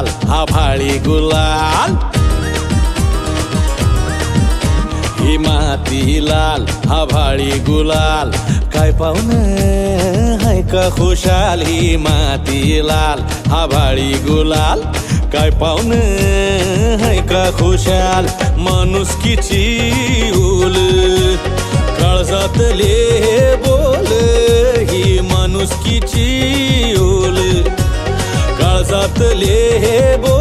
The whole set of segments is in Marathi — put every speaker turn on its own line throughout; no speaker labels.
लाल आभाळी गुलाल. ही माती लाल आभाळी गुलाल. काय पाहुण हाय का खुशाल? ही माती लाल आभाळी गुलाल. काय पाहुण हाय का खुशाल? माणुसकीची उल काळजातले बोल काळजातले हे बोल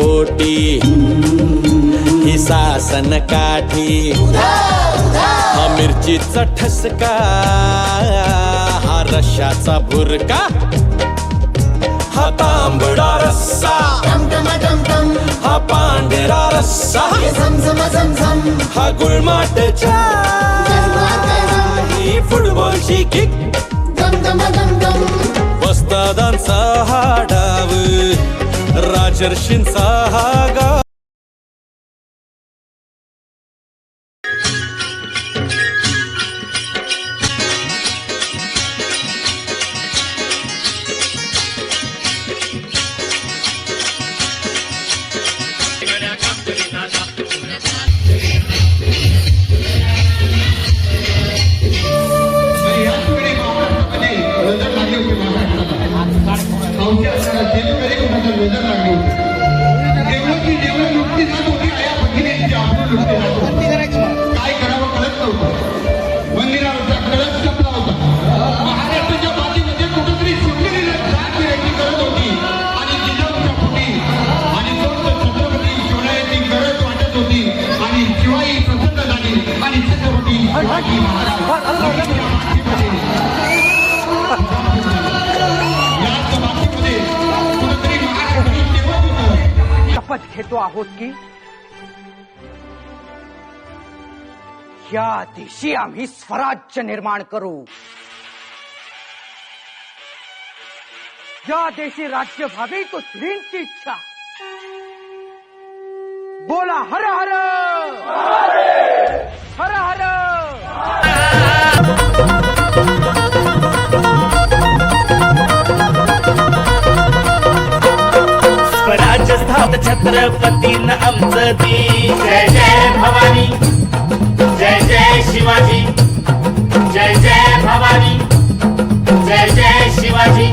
कोटी ही सासन काठी. हा मिरचीचा ठसका हा रशाचा भुरका हा तांबडा रस्सा हा पांढरा रस्सा हा गुळमाट ही फुटबॉलची किक वस्तादांचा हा डाव राजर्षींचा हा
गा
शपथ आहोत की? या देशी आम्ही स्वराज्य निर्माण करू. या देशी राज्य भावी तो स्त्रींची इच्छा. बोला हर हर हर!
छत्रपतीन आमचं ती. जय जय भवानी जय जय शिवाजी जय जय भवानी जय जय शिवाजी.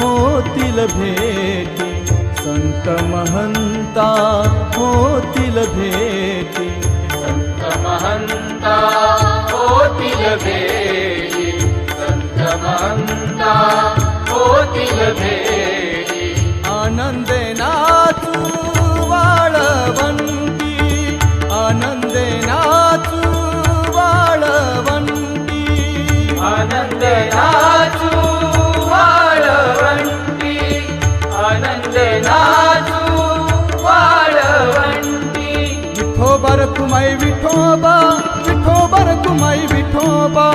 पोतिलभेट सन्त महन्ता पोतिल भेट। सन्त महन्ता पोतिल भे सन्त महन्ता पोतिलभे आनन्दना तु वन्ति आनन्द कुमाई विठोबा विठोबर कुमाई विठोबा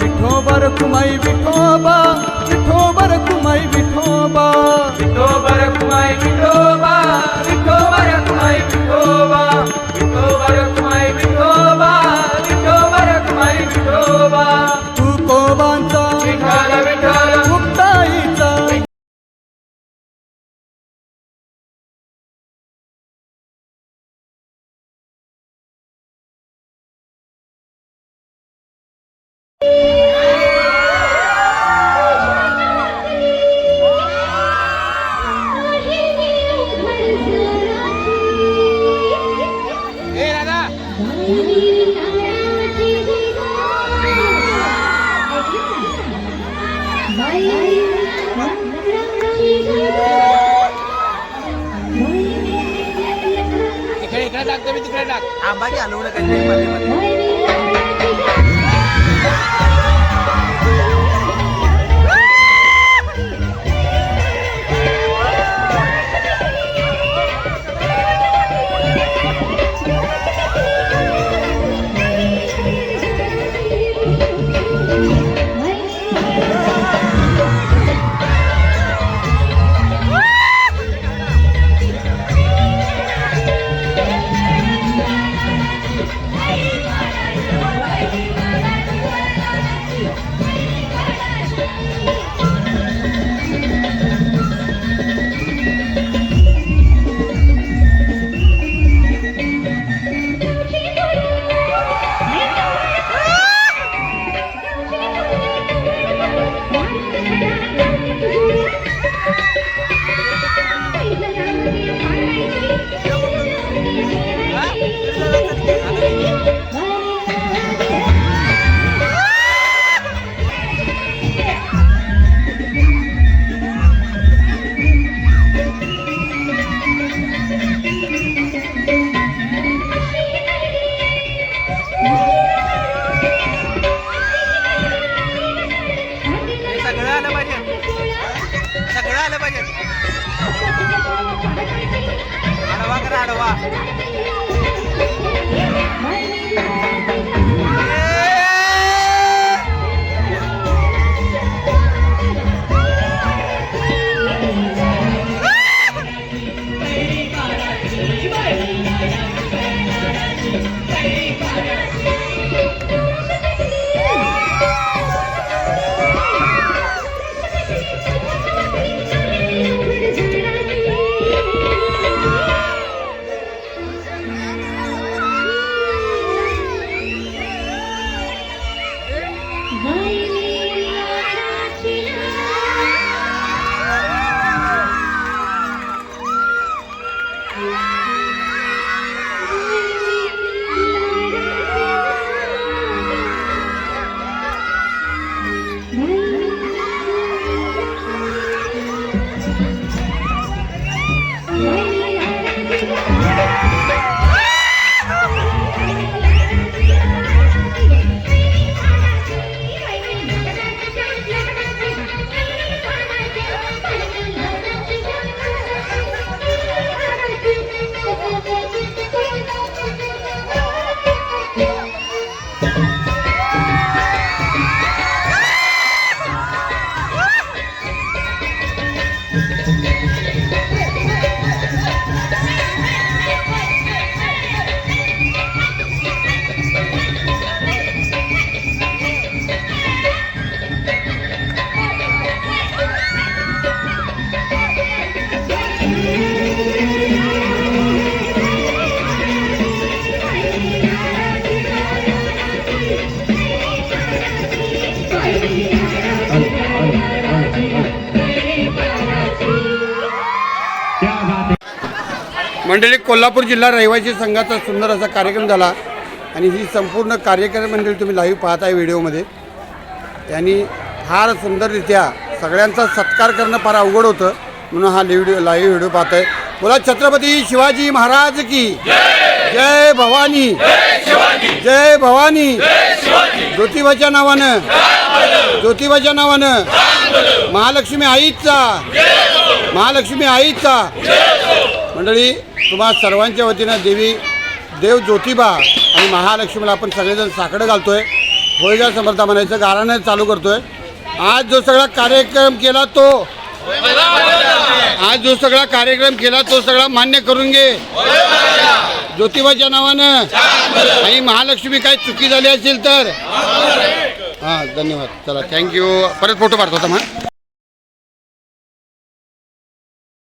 विठोबर कुमाई विठोबा આંબા કે આલુડે કરી
सगळं Thank you.
मंडळी कोल्हापूर जिल्हा रहिवासी संघाचा सुंदर असा कार्यक्रम झाला आणि ही संपूर्ण कार्यक्रम मंडळी तुम्ही लाईव्ह पाहताय व्हिडिओमध्ये. त्यांनी फार सुंदररित्या सगळ्यांचा सत्कार करणं फार अवघड होतं म्हणून हा व्हिडिओ लाईव्ह व्हिडिओ पाहताय. बोला छत्रपती शिवाजी महाराज की? जय भवानी. जय भवानी. ज्योतिबाच्या नावानं. ज्योतिबाच्या नावानं. महालक्ष्मी आईचा. महालक्ष्मी आईचा. मंडळी तुम्हा सर्वांच्या वतीनं देवी देव ज्योतिबा आणि महालक्ष्मीला आपण सगळेजण साकडं आहे होळीच्या समर्था म्हणायचं गाराणं चालू करतो आहे आज जो सगळा कार्यक्रम केला तो आज जो सगळा कार्यक्रम केला तो सगळा मान्य करून घे. ज्योतिबाच्या नावानं आणि महालक्ष्मी काही चुकी झाली असेल तर. हां धन्यवाद. चला थँक्यू परत फोटो पाठवता मग.